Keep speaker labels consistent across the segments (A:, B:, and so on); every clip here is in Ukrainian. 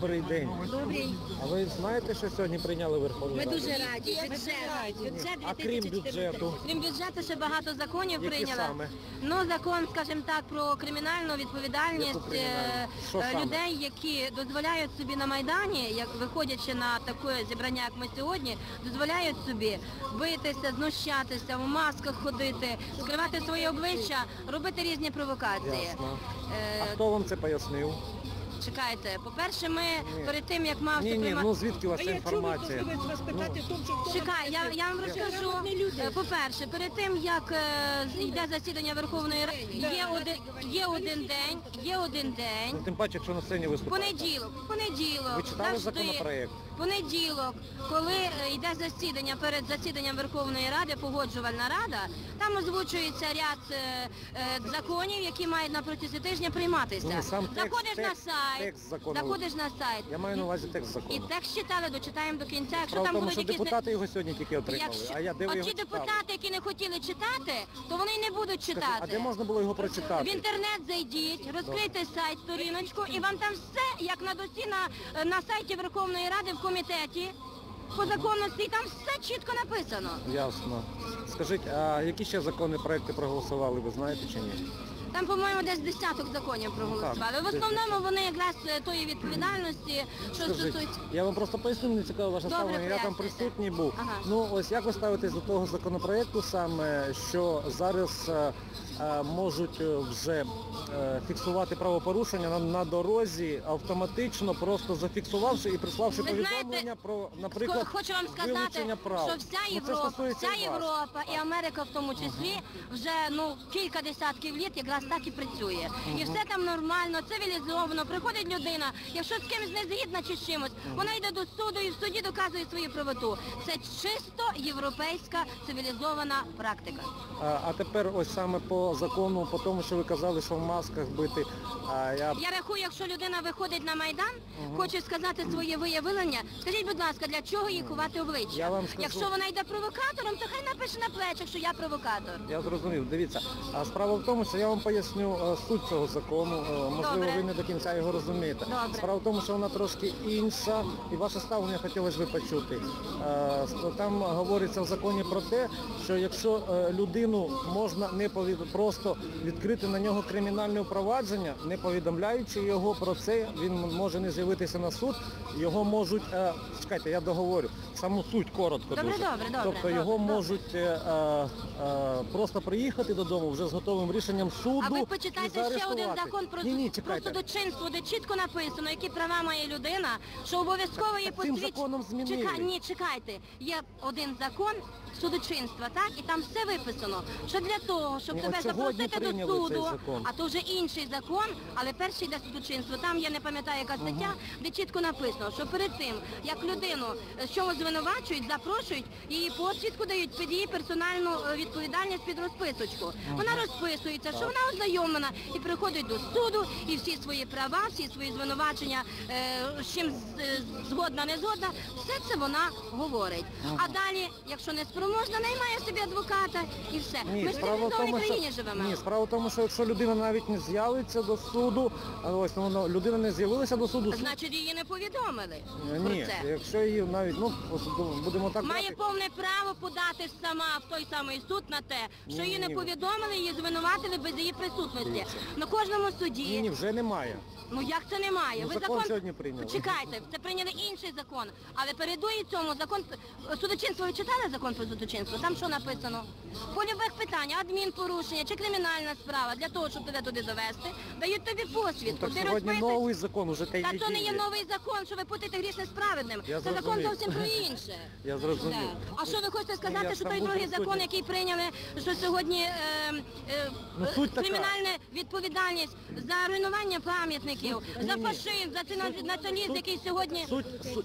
A: Добрий день.
B: Добрий.
A: А ви знаєте, що сьогодні прийняли Верховну
B: Ми
A: Раду?
B: дуже раді. Бюджет. Бюджет
A: А крім
B: 2014.
A: бюджету?
B: Крім бюджету ще багато законів
A: Які
B: прийняли.
A: саме?
B: Ну, закон, скажімо так, про кримінальну відповідальність
A: Яку кримінальну?
B: е,
A: Що
B: е,
A: саме?
B: людей, які дозволяють собі на Майдані, як виходячи на таке зібрання, як ми сьогодні, дозволяють собі битися, знущатися, в масках ходити, скривати своє обличчя, робити різні провокації.
A: Ясно.
B: Е,
A: А хто вам це пояснив?
B: Чекайте, по-перше, ми перед тим, як мав
A: Ні, ні, ну звідки у вас ця
C: я
A: інформація?
C: хто
B: Чекай, я, я вам розкажу. Е, По-перше, перед тим як е, йде засідання Верховної Ради, є один, є один день, є один день.
A: Ну, тим паче, якщо на сцені виступаєте.
B: Понеділок, понеділок,
A: Ви читали
B: завжди,
A: законопроект?
B: понеділок, коли е, йде засідання перед засіданням Верховної Ради, погоджувальна рада, там озвучується ряд е, е, законів, які мають на протязі тижня прийматися.
A: Сам текст-
B: заходиш на
A: текст-
B: сайт,
A: текст закону.
B: заходиш на сайт.
A: Я маю на увазі текст
B: І текст читали, дочитаємо до кінця. Якщо
A: Справа в
B: там
A: тому, що
B: якісь не-
A: депутати його сьогодні тільки отримали.
B: Якщо...
A: А я де ви
B: От
A: його
B: ті
A: читали?
B: депутати, які не хотіли читати, то вони й не будуть
A: Скажіть,
B: читати.
A: А де можна було його
B: В
A: прочитати?
B: інтернет зайдіть, розкрийте сайт, сторіночку, і вам там все, як на досі на, на сайті Верховної Ради в комітеті по законності, і там все чітко написано.
A: Ясно. Скажіть, а які ще закони, проекти проголосували, ви знаєте чи ні?
B: Там, по-моєму, десь десяток законів проголосували. В основному вони якраз е, тої відповідальності, що стосується.
A: я вам просто поясню, мені цікаво ваше
B: Добре,
A: ставлення, я там присутній був.
B: Ага.
A: Ну ось як ви ставитесь до того законопроекту саме, що зараз е, можуть е, вже е, фіксувати правопорушення на, дорозі автоматично, просто зафіксувавши і приславши
B: Ви
A: повідомлення
B: знаєте,
A: про, наприклад,
B: Хочу вам сказати,
A: прав.
B: що вся
A: Ну,
B: Європа,
A: стосується
B: вся. Європа і Америка в тому числі вже ну кілька десятків літ якраз так і працює. І все там нормально, цивілізовано. Приходить людина, якщо з кимось не згідна чи з чимось, вона йде до суду і в суді доказує свою правоту. Це чисто європейська цивілізована практика.
A: А, а тепер ось саме по закону, по тому, що ви казали, що в масках бити. А, я
B: Я рахую, якщо людина виходить на майдан, хоче сказати своє виявлення, скажіть, будь ласка, для чого їй ховати обличчя?
A: Я вам скажу.
B: Якщо вона йде провокатором, то хай напише на плечах, що я провокатор.
A: Я зрозумів. Дивіться, а справа в тому, що я вам поясню е, суть цього закону. Е, Можливо,
B: Добре.
A: ви не до кінця його розумієте.
B: Добре.
A: Справа в тому, що вона трошки інша, і ваше ставлення хотілося б почути. Е, Там говориться в законі про те, що якщо е, людину можна не повід... просто відкрити на нього кримінальне провадження, не повідомляючи його про це, він може не з'явитися на суд, його можуть, е, чекайте, я договорю, саму суть коротко
B: Добре,
A: дуже.
B: добре, добре,
A: Тобто його
B: добре, добре.
A: можуть е, е, е, просто приїхати додому вже з готовим рішенням суду.
B: А ви
A: і
B: почитайте ще один
A: заарештувати.
B: закон про,
A: ні, ні,
B: про
A: чекайте.
B: судочинство, де чітко написано, які права має людина, що обов'язково є
A: так цим законом змінили.
B: Ні, чекайте. Є один закон судочинства, так? І там все виписано, що для того, щоб
A: Ні,
B: тебе
A: от сьогодні
B: запросити до
A: прийняли цей
B: суду,
A: закон.
B: а то вже інший закон, але перший йде судочинство. Там я не пам'ятаю, яка стаття, де чітко написано, що перед тим, як людину е, з чогось звинувачують, запрошують, її посвідку дають під її персональну е, відповідальність під розписочку. Вона розписується, що вона ознайомлена і приходить до суду, і всі свої права, всі свої звинувачення, е, з чим е, згодна, не згодна, все це вона говорить. А далі, якщо не спроможна, наймає собі адвоката і все.
A: Ні,
B: Ми ж в
A: в
B: цивілізованій країні
A: що,
B: живемо.
A: ні, справа в тому, що якщо людина навіть не з'явиться до суду, ось ну, людина не з'явилася до суду,
B: Значить, її не повідомили
A: Е,
B: про
A: ні,
B: це.
A: якщо її навіть, ну, будемо так
B: Має
A: брати,
B: повне право подати сама в той самий суд на те, що її не
A: Ні.
B: повідомили, її звинуватили без її присутності. На кожному
A: ні, ні, вже немає.
B: Ну як це немає?
A: Ну,
B: Ви
A: закон сьогодні прийняли.
B: Чекайте, це прийняли інший закон. Але передує цьому закон судочинство. Ви читали закон про судочинство? Там що написано? По любих питаннях, адмінпорушення чи кримінальна справа для того, щоб тебе туди довести, дають тобі посвідку.
A: Так
B: Ти
A: сьогодні
B: розписуєш-
A: новий закон, уже та й
B: Та
A: не
B: то не є
A: діє.
B: новий закон, що ви путаєте грішне з.
A: Я
B: Це закон
A: зрозумів.
B: зовсім про інше.
A: Я зрозумів.
B: Так. А що ви хочете
A: Ну,
B: сказати,
A: я
B: що той
A: був
B: другий
A: присутній.
B: закон, який прийняли, що сьогодні е, е,
A: Ну, суть така.
B: кримінальна відповідальність за руйнування пам'ятників, за фашизм, за цей націоналізм, який сьогодні...
A: Суть, суть,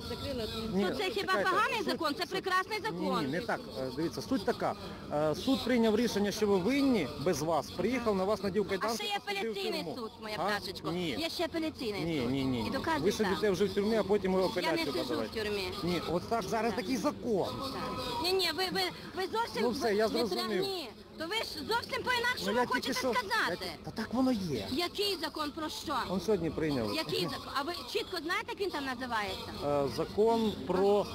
A: ні,
B: То це хіба
A: чекайте,
B: поганий
A: суть-
B: закон? Це
A: суть-
B: прекрасний закон.
A: Ні, ні, не так. Е, Дивіться, суть така. Е, Суд прийняв рішення, що ви винні без вас. Приїхав на вас надів
B: А
A: кайданки.
B: ще є
A: посадив в
B: апеляційний
A: тюрму.
B: суд, моя
A: А?
B: пташечко.
A: Ні.
B: Є ще апеляційний
A: Ні,
B: суд.
A: ні, ні.
B: І
A: ні. Ви сидите вже в тюрмі, а потім ви
B: Я не
A: апеляцію
B: сиджу в
A: подавайте.
B: тюрмі.
A: Ні, от так зараз такий закон.
B: Ні, ні, ви, ви, ви зовсім
A: Ну все, я
B: не
A: зрозумів.
B: тра- Ні, То ви ж зовсім
A: Ну,
B: по-інакшому
A: я тільки
B: хочете
A: що...
B: сказати.
A: Я- Та так воно є.
B: Який закон про що?
A: Он сьогодні прийняв.
B: Який закон? А ви чітко знаєте, як він там називається?
A: Е, Закон про...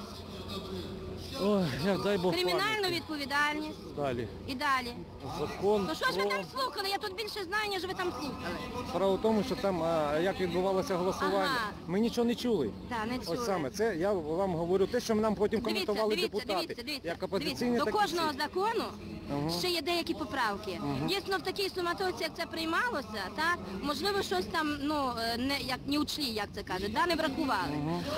A: Ой, як дай Бог
B: Кримінальну
A: пам'яті.
B: відповідальність
A: Далі.
B: і далі.
A: Закон
B: Ну що ж ви
A: про...
B: там слухали? Я тут більше знаю, ніж ви там слухали.
A: Справа в тому, що там а, як відбувалося голосування.
B: Ага.
A: Ми нічого не чули.
B: Так, не чули.
A: Ось саме це я вам говорю те, що нам потім
B: Дивіться,
A: коментували
B: дивіться,
A: депутати.
B: дивіться, дивіться,
A: як
B: дивіться.
A: опозиційні,
B: До
A: так і
B: кожного
A: всі.
B: закону
A: Ага.
B: ще є деякі поправки. Дійсно, в такій суматоці, як це приймалося, так, можливо, щось там, ну, е, не, як не учлі, як це кажуть, да, не врахували.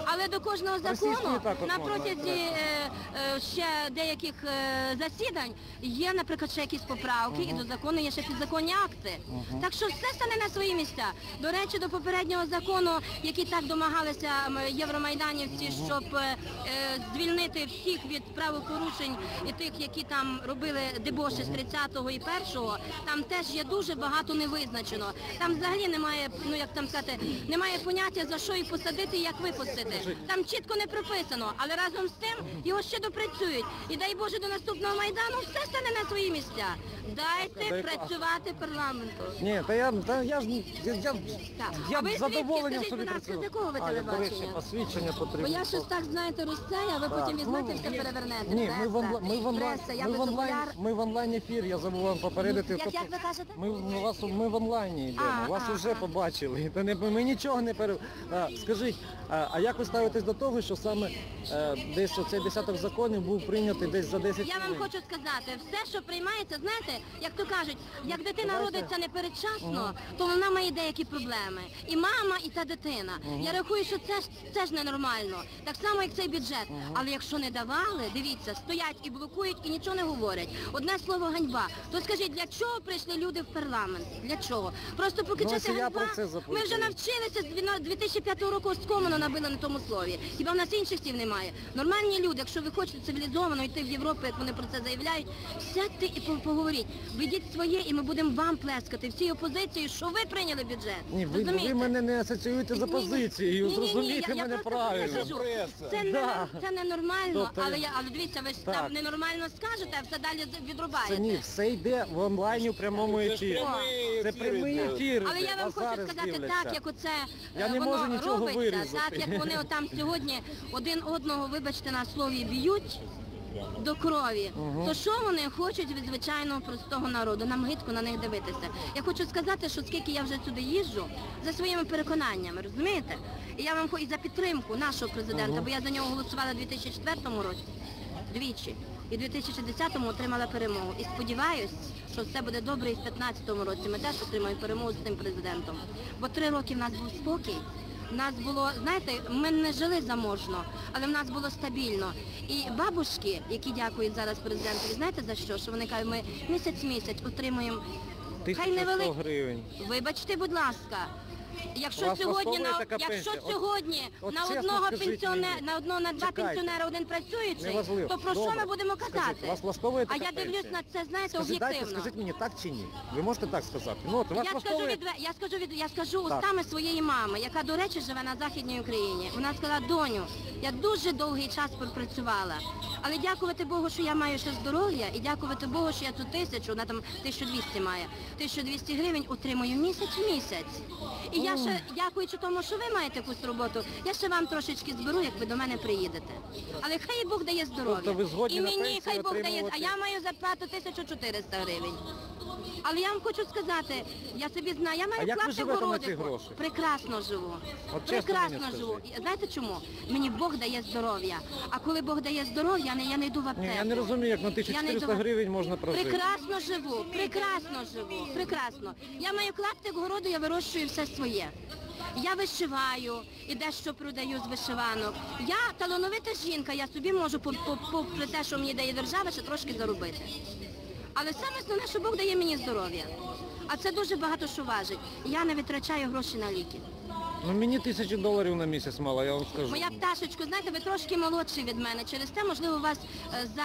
B: Але до кожного
A: Російською
B: закону
A: також
B: на
A: можна
B: протязі е, е, ще деяких е, засідань є, наприклад, ще якісь поправки, і до закону є ще підзаконні акти. Так що все стане на свої місця. До речі, до попереднього закону, який так домагалися євромайданівці, щоб е, е, звільнити всіх від правопорушень і тих, які там робили дебоші з 30-го і 1-го, там теж є дуже багато невизначено. Там взагалі немає, ну як там сказати, немає поняття за що і посадити, і як випустити. Там чітко не прописано, але разом з тим його ще допрацюють. І дай Боже до наступного майдану все стане на свої місця. Дайте
A: Дай-
B: працювати парламенту.
A: Ні, та я, та я ж я, я,
B: Так.
A: я
B: А ви
A: з
B: звідки?
A: задоволенням
B: Скажіть,
A: собі
B: будь ласка, з якого ви
A: А, я, до речі,
B: телебачення?
A: посвідчення
B: Бо
A: потрібно.
B: я щось так, знаєте, розцею, а ви потім візьмете
A: ну,
B: все перевернете.
A: Ні, ми в,
B: Преса,
A: ми в онлайн,
B: преса, я
A: ми в онлайн, ми в онлайн ефір, я забув вам попередити.
B: Як-
A: Тобто
B: як ви кажете?
A: Ми, ми, вас, ми в онлайні йдемо,
B: А,
A: вас
B: а,
A: вже
B: а.
A: побачили. Та не, ми нічого не пере... А, скажіть, а, а як ви ставитесь до того, що саме е, десь оцей десяток законів був прийнятий десь за 10
B: Я вам
A: хвилин?
B: хочу сказати, все, що приймається, знаєте, як то кажуть, як дитина родиться не передчасно, то вона має деякі проблеми. І мама, і та дитина. Я рахую, що це ж це ж ненормально. Так само, як цей бюджет. Але якщо не давали, дивіться, стоять і блокують, і нічого не говорять. Одне слово ганьба. То скажіть, для чого прийшли люди в парламент? Для чого? Просто
A: Ну,
B: покричати ганьба. Ми вже навчилися з 2005 року скомано набили на тому слові. Хіба в нас інших слів немає? Нормальні люди, якщо ви хочете цивілізовано йти в Європу, як вони про це заявляють, сядьте і по- поговоріть. Ведіть своє, і ми будемо вам плескати всій опозиції, що ви прийняли бюджет.
A: Ні, ви,
B: Розумієте?
A: ви мене не асоціюєте з
B: Ні, ні.
A: опозицією,
B: Ні-ні-ні,
A: зрозумійте
B: я- я
A: мене
B: просто
A: правильно.
B: кажу, Це, не,
A: Да.
B: це ненормально,
A: Тобто-
B: але, я, але дивіться, ви ж
A: Так.
B: там ненормально скажете, а все далі з- відрубаєте.
A: Це ні, все йде в онлайні в прямому ефірі.
C: прямий
A: Це
C: ефір
A: прямий
C: йде.
A: ефір.
B: Але я вам хочу сказати так, як оце
A: Я
B: е,
A: не
B: воно
A: можу нічого
B: робиться,
A: вирізати.
B: так як вони отам сьогодні один одного, вибачте, на слові б'ють до крові, то що вони хочуть від звичайного простого народу? Нам гидко на них дивитися. Я хочу сказати, що скільки я вже сюди їжджу, за своїми переконаннями, розумієте? І я вам хочу за підтримку нашого президента, бо я за нього голосувала у 2004 році двічі. І в 2010-му отримала перемогу. І сподіваюсь, що все буде добре і в 2015 році. Ми теж отримаємо перемогу з цим президентом. Бо три роки в нас був спокій. Нас було, знаєте, ми не жили заможно, але в нас було стабільно. І бабушки, які дякують зараз президентові, знаєте за що? Що вони кажуть, ми місяць-місяць отримуємо хай
A: 1100
B: невелик...
A: гривень.
B: Вибачте, будь ласка. Якщо
A: Вас
B: сьогодні на
A: така
B: якщо
A: пенсія? От-
B: сьогодні
A: от
B: на
A: чесно
B: одного
A: скажіть
B: пенсіонера,
A: мені.
B: на одного на два
A: Чекайте.
B: пенсіонера один працюючий,
A: Неважливо.
B: то про що
A: Добре.
B: ми будемо
A: Скажіть,
B: казати?
A: вас влаштовує
B: а
A: така
B: я дивлюсь
A: пенсія?
B: на це, знаєте,
A: Скажіть, дайте,
B: об'єктивно.
A: скажіть мені, так чи ні? Ви можете так сказати? Ну, от вас
B: Я скажу
A: влаштовує...
B: від я скажу від я скажу
A: Так.
B: устами своєї мами, яка, до речі, живе на західній Україні. Вона сказала, доню, я дуже довгий час пропрацювала. Але дякувати Богу, що я маю ще здоров'я, і дякувати Богу, що я цю тисячу, вона там 1200 має, 1200 гривень отримую місяць в місяць. І я ще, дякуючи тому, що ви маєте якусь роботу, я ще вам трошечки зберу, як ви до мене приїдете. Але хай Бог дає здоров'я.
A: Тобто ви згодні
B: і
A: на
B: мені
A: пенсію
B: хай Бог дає, а
A: отримувати?
B: я маю зарплату 1400 гривень. Але я вам хочу сказати, я собі знаю, я маю
A: А як ви
B: клаптик
A: живете на
B: городику.
A: гроші?
B: Прекрасно живу.
A: От чесно
B: Прекрасно
A: мені
B: живу. І Знаєте чому? Мені Бог дає здоров'я. А коли Бог дає здоров'я, не- я не йду в аптеку.
A: Ні, я не розумію, як на
B: Я не
A: 1400
B: йду
A: гривень можна прожити.
B: Прекрасно живу, прекрасно живу, прекрасно. Я маю клаптик городу, я вирощую все своє. Я вишиваю і дещо продаю з вишиванок. Я талановита жінка, я собі можу по- по- попри те, що мені дає держава, ще трошки заробити. Але саме основне, що Бог дає мені здоров'я. А це дуже багато що важить. Я не витрачаю гроші на ліки.
A: Ну мені тисячі доларів на місяць мало, я вам скажу.
B: Моя пташечко, знаєте, ви трошки молодші від мене. Через те, можливо, вас е, за,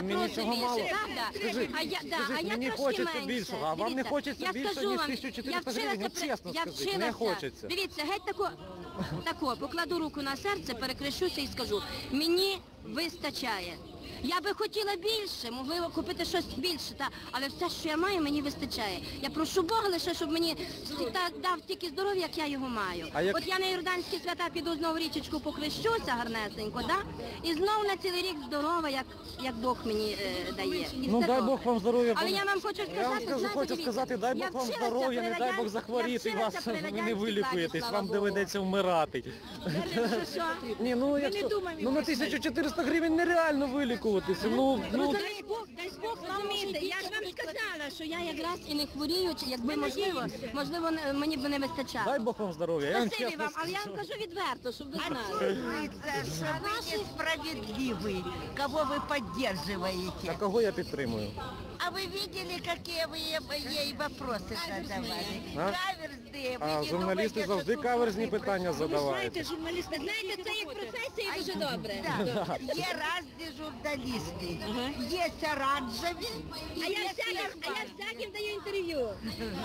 B: е,
A: цього мало.
B: більше, правда?
A: Скажіть,
B: а я, да, а я
A: мені
B: трошки
A: хочеться
B: менше.
A: більшого, а вам не
B: Дивіться,
A: хочеться
B: я
A: більше,
B: скажу
A: ніж
B: вам,
A: 1400
B: я
A: гривень?
B: вчилася
A: Ну, чесно
B: я
A: скажіть, не
B: вчилася.
A: хочеться.
B: Дивіться, геть тако, тако, покладу руку на серце, перекрещуся і скажу, мені вистачає. Я би хотіла більше, можливо, купити щось більше, та, але все, що я маю, мені вистачає. Я прошу Бога лише, щоб мені та- дав тільки здоров'я, як я його маю.
A: А як-
B: От я на Йорданські свята піду знову річечку похрещуся гарнесенько, да? і знову на цілий рік здорова, як, як Бог мені е, дає. І
A: Ну
B: все
A: дай
B: добре.
A: Бог вам здоров'я.
B: Але я вам хочу сказати,
A: Я вам скажу,
B: знаєте,
A: хочу
B: дивіться,
A: сказати, дай
B: я
A: Бог вам
B: вчилася
A: здоров'я,
B: при
A: не дай Бог захворіти вас,
B: при
A: ви не
B: радянській
A: вилікуєтесь,
B: владі,
A: вам
B: слава
A: доведеться вмирати.
B: Що, що?
A: Ні, ну якщо ну на 1400 гривень нереально вилікуватися. Ну ну
B: дай Бог, дай Бог розумієте, я ж вам сказала, що я якраз і не хворію, чи якби можливо, можливо, не- мені б не вистачало.
A: дай Бог вам здоров'я. Я вам
B: Спасибі
A: чесно
B: вам, але я
A: скажу.
B: вам кажу відверто, щоб ви знали.
C: Чувствуется, что вы несправедливый, кого вы
A: А
C: поддерживаете.
A: кого я підтримую?
C: А вы видели, какие вы е- ей вопросы задавали?
A: А?
C: Каверзные. Вы
A: А
C: не
A: журналісти
C: думайте,
A: завжди
C: что тут
A: каверзні
C: вы-
A: питання задавають.
B: Знаєте, журналісти, знаєте, це як професія і дуже добре.
C: Да. Є разні журналісти. Є оранжеві,
B: а я всяким, а я всяким даю інтерв'ю.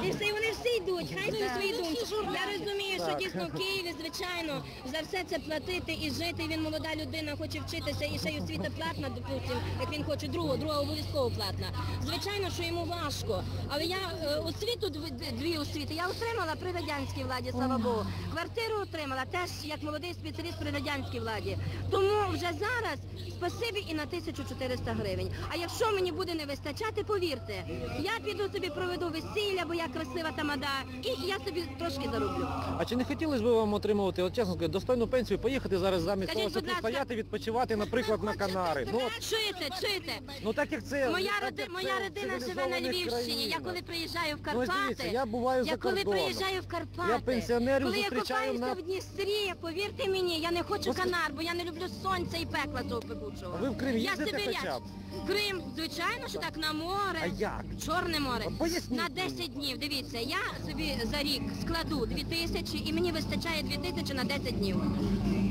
B: І все, і вони всі йдуть, хай собі свої думки. Я розумію, що дійсно в Києві, звичайно, за все це платити і жити. Він молода людина, хоче вчитися і ще й освіта платна, допустим, як він хоче другого, друга обов'язково платна. Звичайно, що йому важко. Але я е, освіту, дв- дві освіти, я отримала при радянській владі, слава Богу. Квартиру отримала теж як молодий спеціаліст при радянській владі. Тому вже зараз спасибі і на 1400 гривень. А якщо мені буде не вистачати, повірте, я піду собі проведу весілля, бо я красива тамада, і я собі трошки зароблю.
A: А чи не хотілося б вам отримувати, от чесно кажучи, достойну пенсію, поїхати зараз замість
B: Скажіть,
A: того, щоб
B: будь ласка.
A: стояти, відпочивати, наприклад, на Канари? Ну, от,
B: Чуєте, чуєте?
A: ну так як це
B: Моя,
A: так,
B: роди,
A: як
B: моя
A: це в
B: родина живе на
A: цивілізованих
B: Львівщині. Я
A: країнах.
B: коли приїжджаю в
A: Ну,
B: Карпати,
A: дивіться, я буваю за
B: я коли
A: кордоном.
B: приїжджаю в Карпати,
A: Я пенсіонерів
B: коли я
A: зустрічаю
B: купаюся
A: на-
B: в Дністрі, повірте мені, я не хочу канар, бо я не люблю сонця і пекла того пекучого.
A: А ви в Крим
B: я
A: їздите хоча б?
B: Крим, звичайно, що так на море.
A: А як?
B: Чорне море.
A: Поясніть
B: На 10 днів. Дивіться, я собі за рік складу 2 тисячі і мені вистачає 2 тисячі на 10 днів.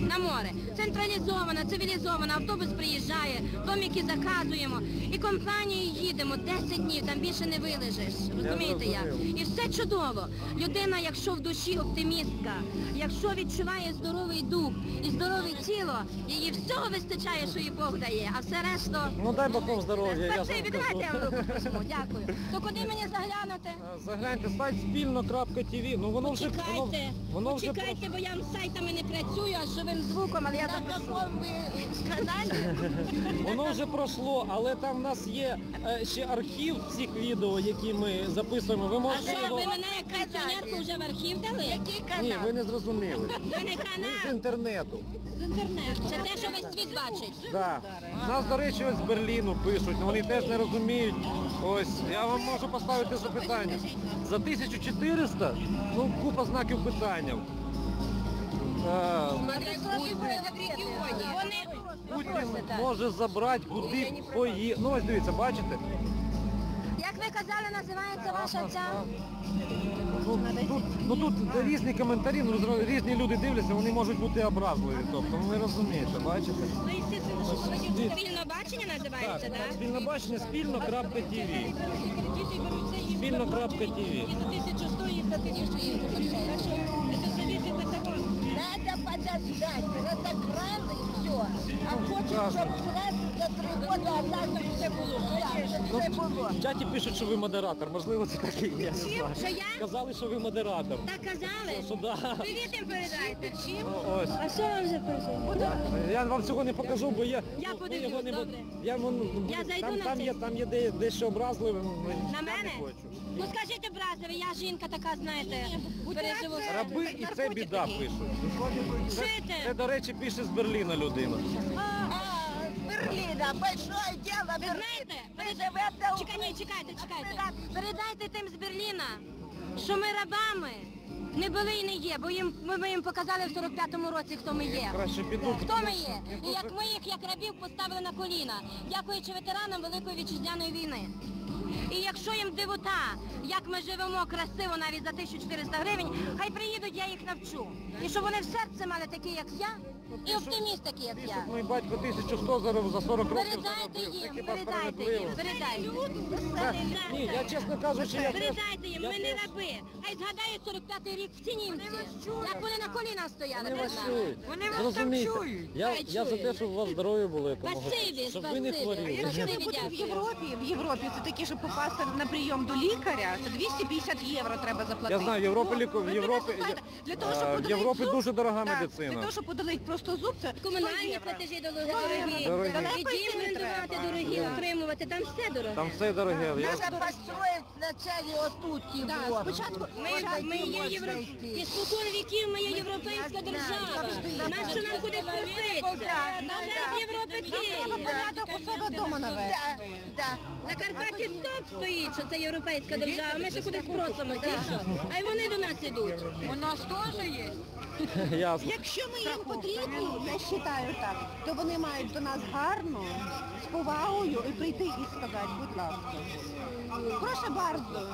B: На море. Централізована, цивілізована, автобус приїжджає, домики заказуємо. І компанією їдемо 10 днів, там більше не вилежиш. Розумієте як? І все чудово. Людина, якщо в душі оптимістка, якщо відчуває здоровий дух і здорове тіло, її всього вистачає, що їй Бог дає, а все решта...
A: Ну дай Бог вам здоров'я, я
B: Спасибі, давайте я вам руку пожму, дякую. То куди мені заглянути?
A: Загляньте сайт спільно.тв. Ну воно вже
B: Почекайте,
A: воно вже
B: почекайте, бо я з сайтами не працюю, а з живим звуком, але я
C: На
B: запишу.
C: каком вы канале?
A: Воно вже пройшло, але там в нас є е, ще архів всіх відео, які ми записуємо. Ви
B: А
A: можете
B: що,
A: його...
B: ви мене як пенсіонерку вже в архів дали?
C: Який
A: Ні, ви
C: канал?
A: не зрозуміли.
B: Ви не
A: Ми з
B: канал,
A: інтернету.
B: з інтернету. Це те, що весь світ бачить.
A: Да. Нас, до речі, ось з Берліну пишуть, ну, вони теж не розуміють. Ось, я вам можу поставити запитання. За 1400, ну, купа знаків питання.
B: Вони
A: Путін може забрати куди пої... Ну ось дивіться, бачите?
B: Як ви казали, називається ваша ця?
A: Ну тут, ну тут різні коментарі, ну, різні люди дивляться, вони можуть бути образливі. Тобто, ви розумієте, бачите?
B: Спільне бачення називається,
A: Так,
B: так?
A: спільне бачення спільно.тв. Спільно.тв.
C: Надо подождать, разобрали и все. А хочет, чтобы за три года, так все було. Так, все було.
A: В чаті пишуть, що ви модератор. Можливо, це так і є. не знаю.
B: Що я?
A: Казали, що ви модератор.
B: Так казали?
A: Що да.
B: Привіт їм передайте.
A: Ну, Ось.
B: А що вам вже передати?
A: Я вам цього не покажу, бо я,
B: Я
A: ну,
B: подивлюсь,
A: його не
B: добре.
A: Я, вон-
B: Я зайду
A: там,
B: на
A: там
B: це.
A: є, там є де, дещо образливе. ну, я не хочу.
B: Ну скажіть образливі, я жінка така, знаєте, переживу.
A: Раби і це біда пишуть. Це,
B: Чуєте?
A: це, до речі, пише з Берліна людина.
C: А, Берлина, большое дело,
B: Ви знаєте,
C: Ви живете у
B: Чекай, чекайте, чекайте. Передайте тим з Берліна, що ми рабами не були і не є, бо їм, ми, ми їм показали в 45-му році, хто ми є.
A: Краще піду.
B: Хто ми є? І як ми їх, як рабів, поставили на коліна, дякуючи ветеранам Великої Вітчизняної війни. І якщо їм дивота, як ми живемо красиво навіть за 1400 гривень, хай приїдуть, я їх навчу. І щоб вони в серце мали такі, як я, І оптиміст такий, як я.
A: Мій батько 1100 зараз за 40 років
B: Передайте
A: заробив. Це
B: їм,
A: хіба
B: передайте
A: справедливо?
B: їм, передайте.
A: Ні, я чесно кажучи, я теж...
B: Передайте їм, ми не раби. Хай згадають 45-й рік в Цінімці. Як вони на колінах стояли
A: Вони
B: перед
A: вас
B: нами.
A: чують.
B: Вони вас там чують.
A: Я, я за те, щоб у вас здоров'я було якомога.
B: Спасибі,
A: Щоб ви не хворіли.
D: Якщо
B: Спасибі,
D: ви в. Європі, в Європі це такі, щоб попасти на прийом до лікаря, це 250 євро треба заплатити.
A: Я знаю, в Європі ліку- в
D: ви
A: Європі-
D: мене слухайте, для того,
A: Е, в
D: подалити
A: Європі
D: зуб,
A: дуже дорога
D: так,
A: медицина.
D: Для того, щоб подалити просто зуб, це 100
B: Комунальні
D: євро.
B: платежі дорогі,
A: Дорогі.
B: дорогі. І дім орендувати дорогі,
D: Так.
B: утримувати, там все дороге.
A: Там все дороге. Я...
C: Надо построить вначале вот тут его.
D: Да, спочатку
B: Ми, ми є євро... І спокон віків ми є європейська держава. На що нам куди спуститися? Назад в Європи
D: Треба порядок у себе вдома навести.
C: Да, да.
B: На Карпаті стоп стоїть, що це європейська держава. Ми ще кудись просимося. і що? А й вони до нас ідуть. У нас теж є.
A: Ясно.
D: Якщо ми їм потрібні, я вважаю так, то вони мають до нас гарно, з повагою і прийти і сказати, будь ласка. Прошу bardzo.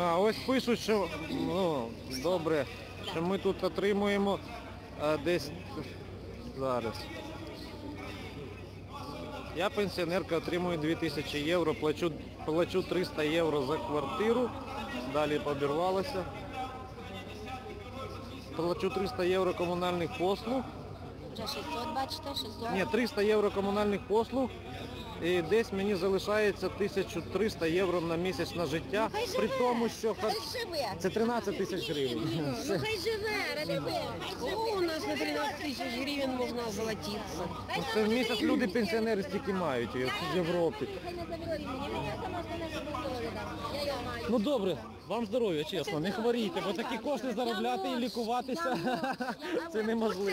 A: А, ось пишуть, що ну, добре, що ми тут отримуємо а, десь зараз. Я пенсіонерка отримую 2000 євро, плачу, плачу 300 євро за квартиру, далі побірвалося. Плачу 300 євро комунальних послуг.
B: Вже 600, бачите, 600.
A: Ні, 300 євро комунальних послуг. І десь мені залишається 1300 євро на місяць на життя, при тому, що
C: Хай живе.
A: це 13 тисяч гривень.
B: Ну хай живе, ради
E: у нас на 13 тысяч гривен можно озолотиться.
A: Ну, Це в місяць люди пенсіонери стільки мають в Європі. Ну добре, вам здоров'я, чесно, не хворійте, бо такі кошти заробляти і лікуватися це неможливо.